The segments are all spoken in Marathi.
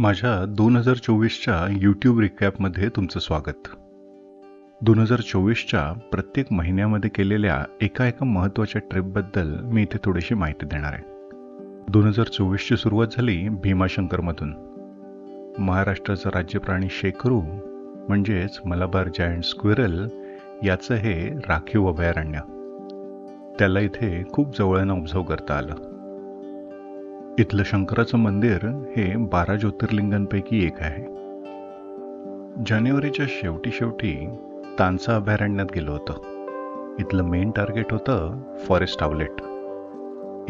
माझ्या दोन हजार चोवीसच्या यूट्यूब रिकॅपमध्ये तुमचं स्वागत. दोन हजार चोवीसच्या प्रत्येक महिन्यामध्ये केलेल्या एका एका महत्त्वाच्या ट्रिपबद्दल मी इथे थोडीशी माहिती देणार आहे. दोन हजार चोवीसची सुरुवात झाली भीमाशंकरमधून. महाराष्ट्राचं राज्यप्राणी शेकरू म्हणजेच मलाबार जायंट स्क्विरल याचं हे राखीव अभयारण्य. त्याला इथे खूप जवळनं ऑब्झर्व करता आलं. इथलं शंकराचं मंदिर हे बारा ज्योतिर्लिंगांपैकी एक आहे. जानेवारीच्या शेवटी शेवटी तानसा अभयारण्यात गेलो होतो. इथलं मेन टार्गेट होतं फॉरेस्ट आउलेट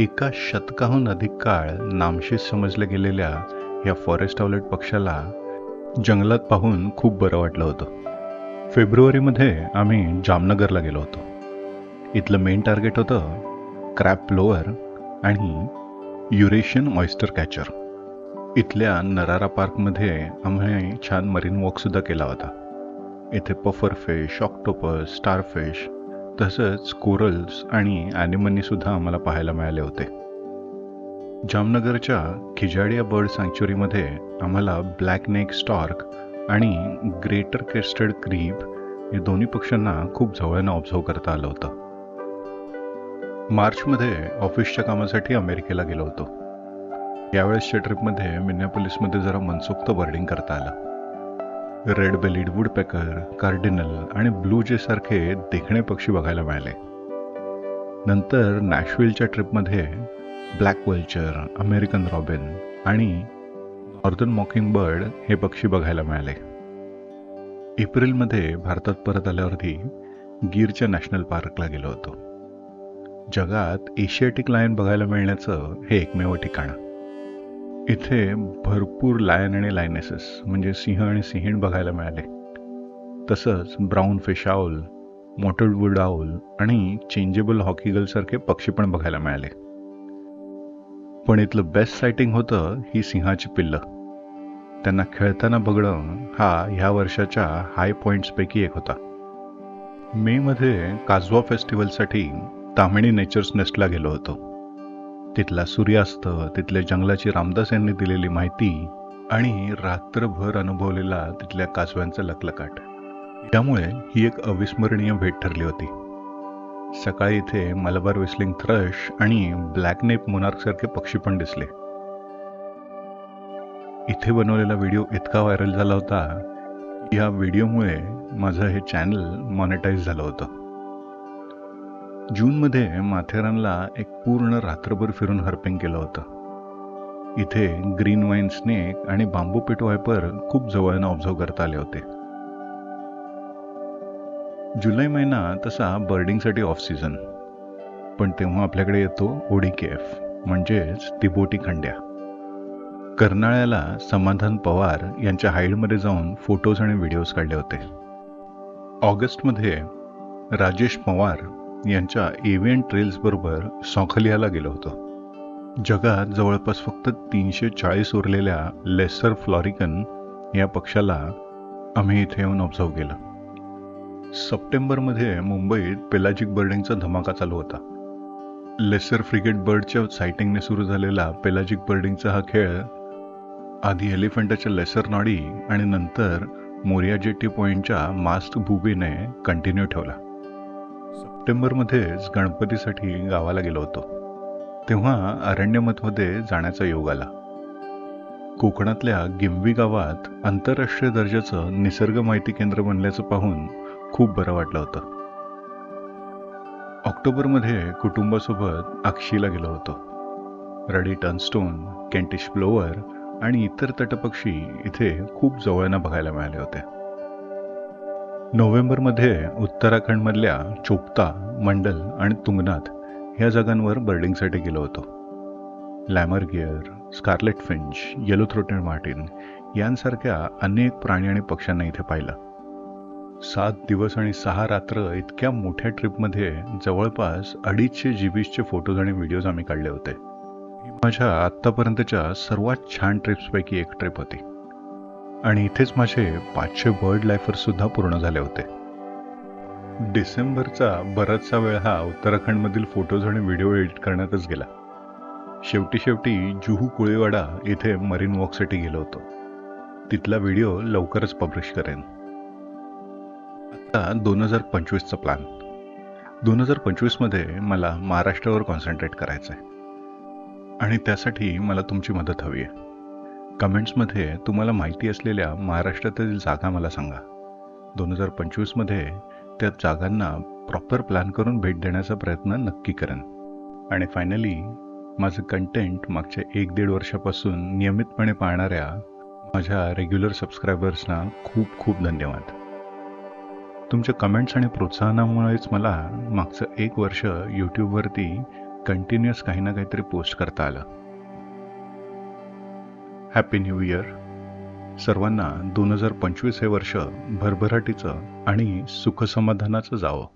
एका शतकाहून अधिक काळ नामशीस समजल्या गेलेल्या या फॉरेस्ट आउलेट पक्षाला जंगलात पाहून खूप बरं वाटलं होतं. फेब्रुवारीमध्ये आम्ही जामनगरला गेलो होतो. इथलं मेन टार्गेट होतं क्रॅप लोअर आणि युरेशियन ऑयस्टर कॅचर. इथल्या नरारा पार्कमध्ये आम्ही छान मरीन वॉकसुद्धा केला होता. इथे पफर फिश ऑक्टोपस स्टारफिश तसंच कोरल्स आणि ॲनिमनीसुद्धा आम्हाला पाहायला मिळाले होते. जामनगरच्या खिजाडिया बर्ड सँक्च्युरीमध्ये आम्हाला ब्लॅक नेक स्टॉर्क आणि ग्रेटर केस्टेड क्रीप या दोन्ही पक्ष्यांना खूप जवळनं ऑब्झर्व करता आलं होतं. मार्चमध्ये ऑफिसच्या कामासाठी अमेरिकेला गेलो होतो. यावेळेसच्या ट्रिपमध्ये मिन्यापोलिसमध्ये जरा मनसोक्त बर्डिंग करता आलं. रेड बेलीड वुडपेकर कार्डिनल आणि ब्लू जे सारखे देखणे पक्षी बघायला मिळाले. नंतर नॅशविलच्या ट्रिपमध्ये ब्लॅक वल्चर अमेरिकन रॉबिन आणि नॉर्दर्न मॉकिंग बर्ड हे पक्षी बघायला मिळाले. एप्रिलमध्ये भारतात परत आल्यावरती गीरच्या नॅशनल पार्कला गेलो होतो. जगात एशियाटिक लायन बघायला मिळण्याचं हे एकमेव ठिकाण. इथे भरपूर लायन आणि लायनेसेस म्हणजे सिंह आणि सिंहीण बघायला मिळाले. तसंच brown fish owl mottled wood owl आणि चेंजेबल हॉकीगल सारखे पक्षी पण बघायला मिळाले. पण इथलं बेस्ट सायटिंग होतं ही सिंहाची पिल्लं. त्यांना खेळताना बघणं हा ह्या वर्षाच्या हाय पॉईंट्सपैकी एक होता. मेमध्ये काजवा फेस्टिवलसाठी तामिणी नेचर्स नेस्टला गेलो होतो. तिथला सूर्यास्त तिथल्या जंगलाची रामदास यांनी दिलेली माहिती आणि रात्रभर अनुभवलेला तिथल्या कासव्यांचा लकलकाट त्यामुळे ही एक अविस्मरणीय भेट ठरली होती. सकाळी इथे मलबार विस्लिंग थ्रश आणि ब्लॅक नेप मुनार्कसारखे पक्षी पण दिसले. इथे बनवलेला व्हिडिओ इतका व्हायरल झाला होता या व्हिडिओमुळे माझं हे चॅनल मॉनिटाईज झालं होतं. जूनमध्ये माथेरानला एक पूर्ण रात्रभर फिरून हर्पिंग केलं होतं. इथे ग्रीन वाईन स्नेक आणि बांबू पिट वायपर खूप जवळनं ऑब्झर्व करता आले होते. जुलै महिना तसा बर्डिंगसाठी ऑफ सीझन पण तेव्हा आपल्याकडे येतो ओडी केफ म्हणजेच तिबोटी खंड्या. कर्नाळ्याला समाधान पवार यांच्या हाईडमध्ये जाऊन फोटोज आणि व्हिडिओज काढले होते. ऑगस्टमध्ये राजेश पवार यांच्या एव्हियन ट्रेल्सबरोबर सॉखलियाला गेलो होतो. जगात जवळपास फक्त तीनशे चाळीस उरलेल्या लेसर फ्लॉरिकन या पक्षाला आम्ही इथे येऊन ऑब्झर्व केलं. सप्टेंबरमध्ये मुंबईत पेलाजिक बर्डिंगचा धमाका चालू होता. लेसर फ्रिगेट बर्डच्या सायटिंगने सुरू झालेला पेलाजिक बर्डिंगचा हा खेळ आधी एलिफंटाच्या लेसर नॉडी आणि नंतर मोरिया जेटी पॉइंटच्या मास्ट बुबीने कंटिन्यू ठेवला. सप्टेंबरमध्येच गणपतीसाठी गावाला गेलो होतो. तेव्हा अरण्यमतमध्ये जाण्याचा योग आला. कोकणातल्या गिंबी गावात आंतरराष्ट्रीय दर्जाचं निसर्ग माहिती केंद्र बनल्याचं पाहून खूप बरं वाटलं होतं. ऑक्टोबरमध्ये कुटुंबासोबत आक्षीला गेलो होतो. रडी टर्नस्टोन कॅन्टिश ब्लोअर आणि इतर तटपक्षी इथे खूप जवळनं बघायला मिळाले होते. नोव्हेंबरमध्ये उत्तराखंडमधल्या चोपता मंडल आणि तुंगनाथ ह्या जागांवर बर्डिंगसाठी गेलो होतो. Lammergeier scarlet finch yellow throated marten यांसारख्या अनेक प्राणी आणि पक्ष्यांना इथे पाहिलं. सात दिवस आणि सहा रात्र इतक्या मोठ्या ट्रिपमध्ये जवळपास अडीचशे जीबीसचे फोटोज आणि व्हिडिओज आम्ही काढले होते. ही माझ्या आत्तापर्यंतच्या सर्वात छान ट्रिप्सपैकी एक ट्रिप होती. आणि इथेच माझे पाचशे बर्ड लायफरसुद्धा पूर्ण झाले होते. डिसेंबरचा बराचसा वेळ हा उत्तराखंडमधील फोटोज आणि व्हिडिओ एडिट करण्यातच गेला. शेवटी शेवटी जुहू कोळीवाडा इथे मरीन वॉकसाठी गेलो होतो. तिथला व्हिडिओ लवकरच पब्लिश करेन. आता दोन हजार पंचवीसचा प्लॅन. दोन हजार पंचवीसमध्ये मला महाराष्ट्रावर कॉन्सन्ट्रेट करायचं आहे आणि त्यासाठी मला तुमची मदत हवी आहे. कमेंट्समध्ये तुम्हाला माहिती असलेल्या महाराष्ट्रातील जागा मला सांगा. दोन हजार पंचवीसमध्ये त्या जागांना प्रॉपर प्लॅन करून भेट देण्याचा प्रयत्न नक्की करेन. आणि फायनली माझं कंटेंट मागच्या एक दीड वर्षापासून नियमितपणे पाहणाऱ्या माझ्या रेग्युलर सबस्क्रायबर्सना खूप खूप धन्यवाद. तुमच्या कमेंट्स आणि प्रोत्साहनामुळेच मला मागचं एक वर्ष यूट्यूबवरती कंटिन्युअस काही ना काहीतरी पोस्ट करता आलं. हॅपी न्यू इयर सर्वांना दोन हजार पंचवीस हे वर्ष भरभराटीचं आणि सुखसमाधानाचं जावं.